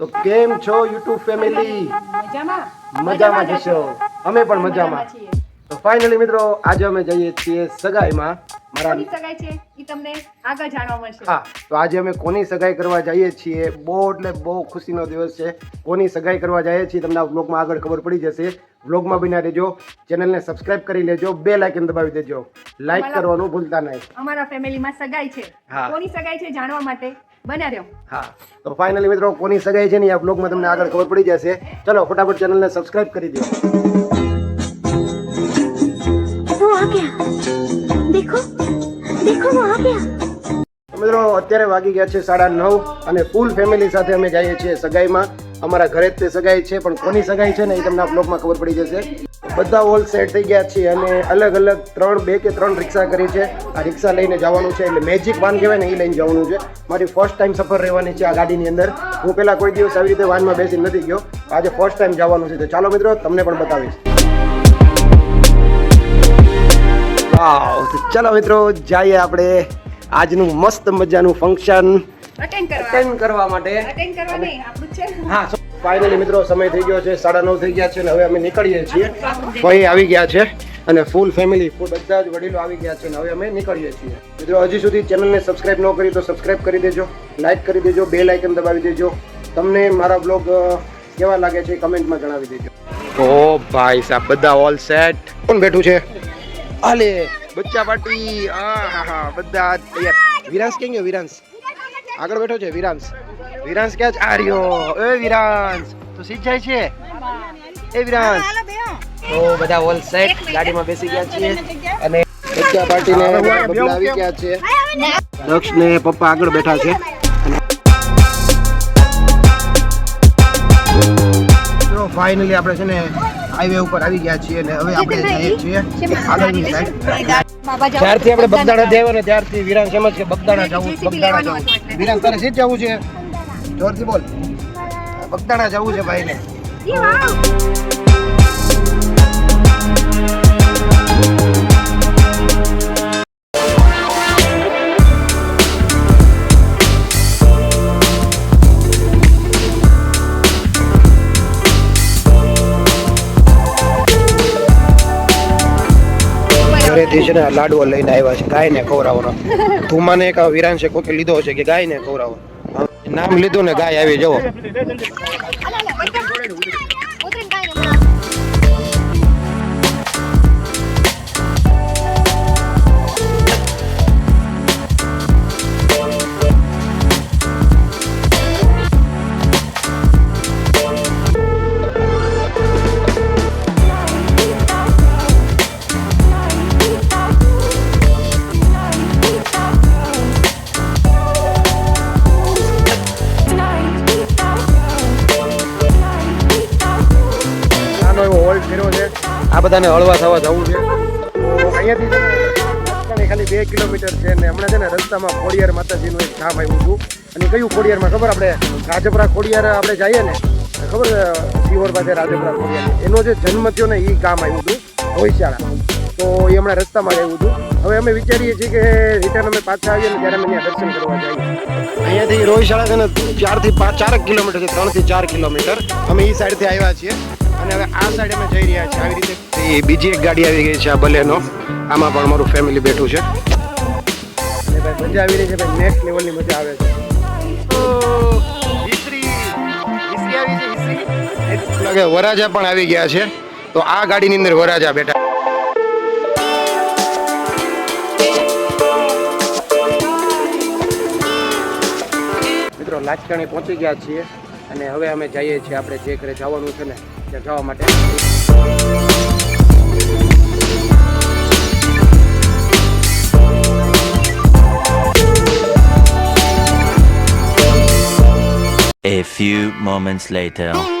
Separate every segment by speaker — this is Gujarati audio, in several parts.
Speaker 1: તો કેમ છો યુટ્યુબ ફેમિલી?
Speaker 2: મજામાં?
Speaker 1: મજામાં જશો અમે પણ મજામાં તો ફાઇનલી મિત્રો આજે અમે જઈએ છીએ સગાઈમાં. મારા
Speaker 2: સગાઈ છે? ઈ તમને આગળ જાણવા મળશે.
Speaker 1: હા તો આજે અમે કોની સગાઈ કરવા જઈએ છીએ? બહુ એટલે બહુ ખુશીનો દિવસ છે. કોની સગાઈ કરવા જઈએ છીએ તમને આ વ્લોગમાં આગળ ખબર પડી જશે. વ્લોગમાં બિના રહેજો. ચેનલને સબસ્ક્રાઇબ કરી લેજો. બે લાઇકન દબાવી દેજો.
Speaker 2: લાઇક
Speaker 1: કરવાનું ભૂલતા નહીં.
Speaker 2: અમારા ફેમિલીમાં સગાઈ છે. કોની સગાઈ છે જાણવા માટે? બન્યા રહ્યો.
Speaker 1: હા તો ફાઇનલી મિત્રો કોની સગાઈ છે ને આ બ્લોગમાં તમને આગળ ખબર પડી જશે. ચલો ફટાફટ ચેનલને સબસ્ક્રાઇબ કરી દો. દેખો મિત્રો અત્યારે વાગી ગયા છે સાડા નવ અને ફૂલ ફેમિલી સાથે અમે જઈએ છીએ સગાઈમાં. અમારા ઘરે જ તે સગાઈ છે પણ કોની સગાઈ છે ને એ તમને આ બ્લોગમાં ખબર પડી જશે. બધા ઓલ સેટ થઈ ગયા છે અને અલગ અલગ ત્રણ બે કે ત્રણ રિક્ષા કરી છે. આ રિક્ષા લઈને જવાનું છે એટલે મેજિક વાન કહેવાય ને એ લઈને જવાનું છે. મારી ફર્સ્ટ ટાઈમ સફર રહેવાની છે આ ગાડીની અંદર. હું પહેલાં કોઈ દિવસ આવી રીતે વાનમાં બેસી નથી ગયો. આજે ફર્સ્ટ ટાઈમ જવાનું છે. તો ચાલો મિત્રો તમને પણ બતાવીશ. ચાલો મિત્રો જઈએ આપણે આજનું મસ્ત મજાનું ફંક્શન
Speaker 2: અટેન્ડ કરવા.
Speaker 1: માટે.
Speaker 2: અટેન્ડ કરવા નહીં આપણું છે.
Speaker 1: હા ફાઇનલી મિત્રો સમય થઈ ગયો છે સાડા નવ થઈ ગયા છે અને હવે અમે નીકળીએ છીએ. ભાઈ આવી ગયા છે અને ફૂલ ફેમિલી ફૂલ બધા જ વડીલો આવી ગયા છે અને હવે અમે નીકળીએ છીએ. મિત્રો હજી સુધી ચેનલને સબસ્ક્રાઇબ ન કરી તો સબસ્ક્રાઇબ કરી દેજો લાઇક કરી દેજો બે લાઇકન દબાવી દેજો. તમને મારા બ્લોગ કેવા લાગે છે કમેન્ટમાં જણાવી દેજો. ઓ ભાઈ સાહેબ બધા ઓલ સેટ કોણ બેઠું છે? આલે બચ્ચા પાર્ટી આ હા હા બધા તૈયાર વિરાંશ કેમ ગયો? વિરાંશ. આગળ બેઠો છે વિરાંશ. વિરાંશ ક્યાં છે આ રહ્યો એ વિરાંશ તું સીધ જાય છે એ વિરાંશ તો બધા ઓલ સેટ ગાડીમાં બેસી ગયા છીએ અને બચ્ચા પાર્ટીને બબલા આવી ગયા છે દક્ષ ને પપ્પા આગળ બેઠા છે તો ફાઇનલી આપણે છે ને હાઈવે ઉપર આવી ગયા છીએ અને હવે આપણે જઈએ છીએ આગળની સાઈડ જ્યારથી આપણે બગદાણા જઈએ ને ત્યારથી વિરાન એમ જ કે બગદાણા જવું બગદાણા જવું વિરાન તારે સીધ જવું છે જોરથી બોલ. બગદાણા જવું છે ભાઈને. ઘરેથી છે ને લાડવો લઈને આવ્યા છે. ગાયને ખવડાવવાનો. તું મને એક વિરાન છે કોકે લીધો છે કે ગાયને ખવડાવો નામ લીધું ને ગાય આવી જવો બધાને હળવા થવા જવું છે. અહીંયાથી ખાલી બે કિલોમીટર છે ને હમણાં છે ને રસ્તામાં ખોડિયાર માતાજીનું એક ધામ આવ્યું હતું. અને કયું ખોડિયારમાં ખબર? આપણે રાજપરા ખોડિયાર આપણે જઈએ ને, ખબર? સિહોર પાસે રાજપરા ખોડિયાર. એનો જે જન્મ થયો ને એ ગામ આવ્યું હતું હોઈશાળા તો એ હમણાં રસ્તામાં આવ્યું હતું. હવે અમે વિચારીએ છીએ કે રિટર્ન અમે પાછા આવીએ ને ત્યારે અમે અહીંયા દર્શન કરવા જઈએ. અહીંયાથી રોહિશાળા છે ને ચારથી પાંચ ચાર કિલોમીટર છે ત્રણથી ચાર કિલોમીટર. અમે એ સાઈડથી આવ્યા છીએ અને હવે આ સાઈડ અમે જઈ રહ્યા છીએ. આવી રીતે બીજી એક ગાડી આવી ગઈ છે આ બલેનો. આમાં પણ મારું ફેમિલી બેઠું છે. અને ભાઈ મજા આવી રહી છે ભાઈ નેક્સ્ટ લેવલની મજા આવે છે. લાગે વરાજા પણ આવી ગયા છે. તો આ ગાડીની અંદર વરાજા બેઠા મિત્રો લાચકાણી પહોંચી ગયા છીએ અને હવે અમે જઈએ છીએ આપણે જે ઘરે જવાનું છે ને ત્યાં જવા માટે
Speaker 3: A few moments later.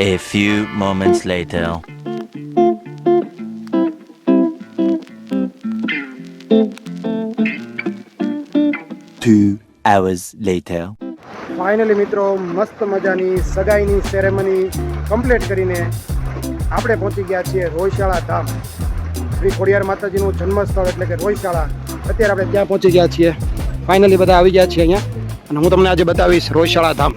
Speaker 3: A few moments later. Two hours later.
Speaker 1: Finally મિત્રો, મસ્ત મજાની સગાઈની સેરેમની કમ્પ્લીટ કરીને આપણે પહોંચી ગયા છીએ રોયશાળા ધામ. શ્રી ખોડિયાર માતાજીનું જન્મસ્થળ એટલે કે રોયશાળા. અત્યારે આપણે ત્યાં પહોંચી ગયા છીએ. ફાઇનલી બધા આવી ગયા છીએ અહીંયા. અને હું તમને આજે બતાવીશ રોયશાળા ધામ.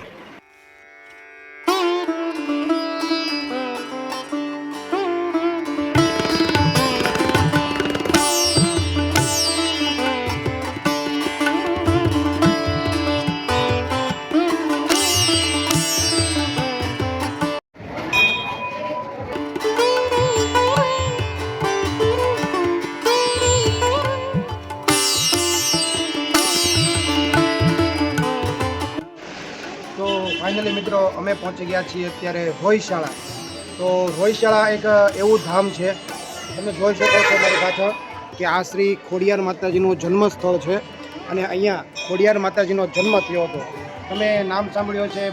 Speaker 1: તો ફાઇનલી મિત્રો, અમે પહોંચી ગયા છીએ અત્યારે રોહિશાળા તો રોયશાળા એક એવું ધામ છે, તમે જોઈ શકો છો મારી પાછળ કે આ શ્રી ખોડિયાર માતાજીનું જન્મસ્થળ છે અને અહીંયા ખોડિયાર માતાજીનો જન્મ થયો હતો. તમે નામ સાંભળ્યો છે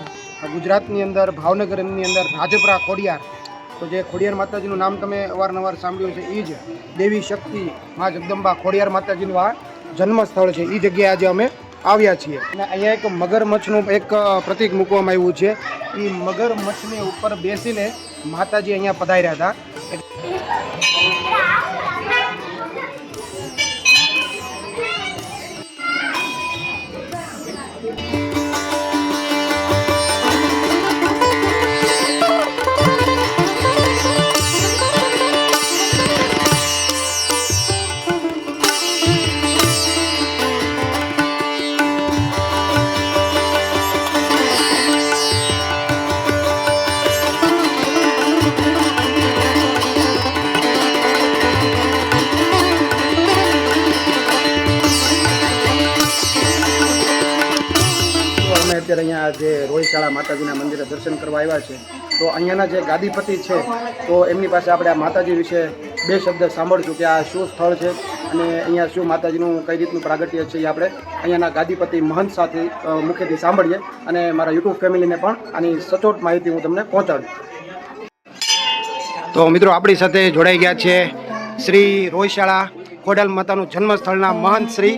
Speaker 1: ગુજરાતની અંદર, ભાવનગરની અંદર રાજપરા ખોડિયાર. તો જે ખોડિયાર માતાજીનું નામ તમે અવારનવાર સાંભળ્યું છે એ જ દેવી શક્તિ મા જગદંબા ખોડિયાર માતાજીનું આ જન્મસ્થળ છે. એ જગ્યાએ આજે અમે આવ્યા છીએ. અને અહીંયા એક મગરમચ્છનું એક પ્રતીક મૂકવામાં આવ્યું છે. એ મગરમચ્છની ઉપર બેસીને માતાજી અહીંયા પધાર્યા હતા. અત્યારે અહીંયા જે રોહિશાળા માતાજીના મંદિરે દર્શન કરવા આવ્યા છે, તો અહીંયાના જે ગાદીપતિ છે, તો એમની પાસે આપણે આ માતાજી વિશે બે શબ્દ સાંભળશું કે આ શું સ્થળ છે અને અહીંયા શું માતાજીનું કઈ રીતનું પ્રાગટ્ય છે એ આપણે અહીંયાના ગાદીપતિ મહંત સાથે મુખ્યથી સાંભળીએ અને મારા યુટ્યુબ ફેમિલીને પણ આની સચોટ માહિતી હું તમને પહોંચાડું. તો મિત્રો, આપણી સાથે જોડાઈ ગયા છે શ્રી રોહિશાળા ખોડાલ માતાનું જન્મસ્થળના મહંત શ્રી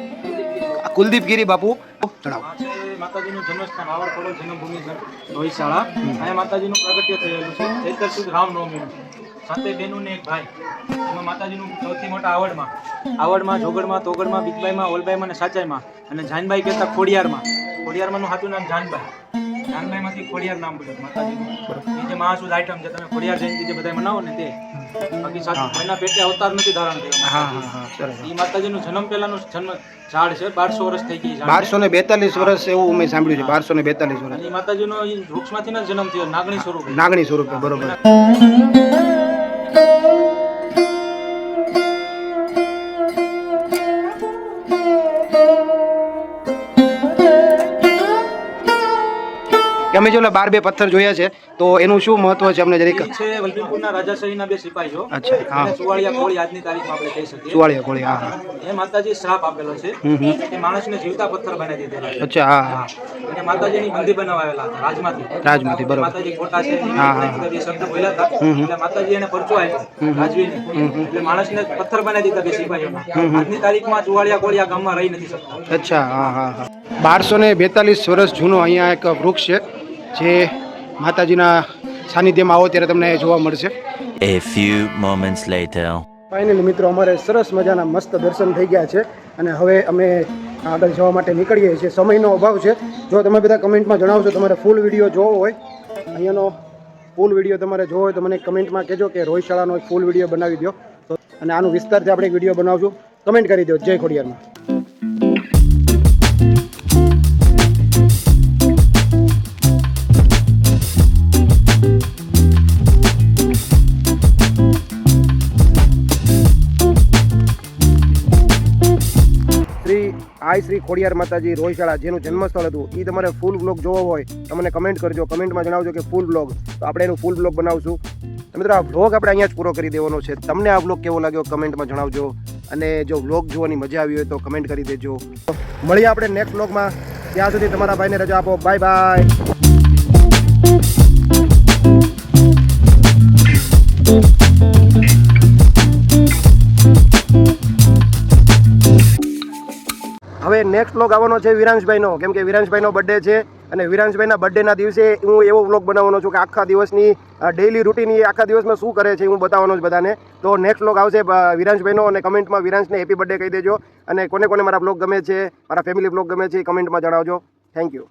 Speaker 1: કુલદીપગીરી બાપુ. જણાવો.
Speaker 4: માતાજીનું જન્મસ્થાન આવડપડો જન્મભૂમિ છે રોહિશાળા અહીંયા માતાજીનું પ્રાગટ્ય થયેલું છે. ચૈતર સુદ રામનવમી સાથે બહેનું ને એક ભાઈ. એમાં માતાજીનું સૌથી મોટા આવડમાં. આવડમાં, જોગડમાં, તોગડમાં બીકબાઈમાં ઓલબાઈમાં અને સાચાઈમાં. અને જાનબાઈ કહેતા ખોડિયારમાં. ખોડિયારમાંનું સાચું નામ જાનબાઈ. જાનબાઈમાંથી ખોડિયાર નામ પડ્યું માતાજીનું. જે મહાસુદ આઈટમ છે તમે ખોડિયાર જયંતિ જે બધા મનાવો ને તે બાકી સાચું કોઈના પેટે અવતાર નથી ધારણ થયો એ માતાજીનું જન્મ પહેલાનું જન્મ ઝાડ છે બારસો વર્ષ થઈ ગઈ
Speaker 1: બારસો ને બેતાલીસ વર્ષ એવું મેં સાંભળ્યું છે બારસો ને બેતાલીસ વર્ષ.
Speaker 4: એ માતાજી માતાજીનો ઈ વૃક્ષમાંથી જ જન્મ થયો નાગણી સ્વરૂપે.
Speaker 1: નાગણી સ્વરૂપે બરોબર. અમે જો બાર બે પથ્થર જોયા છે તો એનું શું મહત્વ છે અમને જરીક?
Speaker 4: છે વલભીપુરના રાજાશાહીના બે સિપાહી છો
Speaker 1: અચ્છા હા.
Speaker 4: સુવાળિયા કોળી આજની તારીખમાં આપણે કહી શકીએ.
Speaker 1: સુવાળિયા કોળી હા હા.
Speaker 4: એ માતાજી શ્રાપ આપેલો છે. એ માણસને જીવતા પથ્થર બનાવી દીધેલા
Speaker 1: અચ્છા હા
Speaker 4: અને માતાજીની બંદી બનાવેલા હતા રાજમાંથી.
Speaker 1: રાજમાંથી બરોબર.
Speaker 4: માતાજી ખોટા છે.
Speaker 1: હા, હા.
Speaker 4: આપણે શબ્દ બોલ્યા હતા. એટલે માતાજી એને પરચો રાજવીને. એટલે માણસને પથ્થર બનાવી દીધા બે સિપાહીઓના. આજની તારીખમાં ચુવાળિયા કોળી આ ગામમાં રહી નથી શકતા.
Speaker 1: અચ્છા હા હા હા. બારસો ને બેતાલીસ વર્ષ જૂનો અહીંયા એક વૃક્ષ છે. જે માતાજીના સાનિધ્યમાં આવો ત્યારે તમને જોવા મળશે.
Speaker 3: A few moments later.
Speaker 1: Finally મિત્રો અમારે સરસ મજાના મસ્ત દર્શન થઈ ગયા છે અને હવે અમે આગળ જવા માટે નીકળીએ છીએ. સમયનો અભાવ છે. જો તમે બધા કમેન્ટમાં જણાવશો તમારે ફૂલ વીડિયો જોવો હોય અહીંયાનો ફૂલ વીડિયો તમારે જોવો હોય તો મને કમેન્ટમાં કહેજો કે રોહિશાળાનો એક ફૂલ વીડિયો બનાવી દો તો અને આનું વિસ્તારથી આપણે એક વીડિયો બનાવશું. કમેન્ટ કરી દો જય ખોડિયારમાં. આઈ શ્રી ખોડિયાર માતાજી રોહિશાળા, જેનું જન્મસ્થળ હતું એ તમારે ફૂલ બ્લોગ જોવો હોય તો મને કમેન્ટ કરજો. કમેન્ટમાં જણાવજો કે ફૂલ બ્લોગ તો આપણે એનું ફૂલ બ્લોગ બનાવશું. મિત્રો, આ બ્લોગ આપણે અહીંયા જ પૂરો કરી દેવાનો છે. તમને આ બ્લોગ કેવો લાગ્યો કમેન્ટમાં જણાવજો. અને જો બ્લોગ જોવાની મજા આવી હોય તો કમેન્ટ કરી દેજો. મળીએ આપણે નેક્સ્ટ બ્લોગમાં ત્યાં સુધી તમારા ભાઈને રજા આપો. બાય બાય નેક્સ્ટ વ્લોગ આવવાનો છે વિરાંશભાઈનો. કેમ કે વિરાંશભાઈનો બર્થડે છે અને વિરાંશભાઈના બર્થડેના દિવસે હું એવો વ્લોગ બનાવવાનો છું કે આખા દિવસની ડેઈલી રૂટીન એ આખા દિવસમાં શું કરે છે હું બતાવવાનો જ બધાને. તો નેક્સ્ટ વ્લોગ આવશે વિરાંશભાઈનો અને કમેન્ટમાં વિરાંશને હેપી બર્થડે કહી દેજો. અને કોને કોને મારા બ્લોગ ગમે છે, મારા ફેમિલી બ્લોગ ગમે છે કમેન્ટમાં જણાવજો. Thank you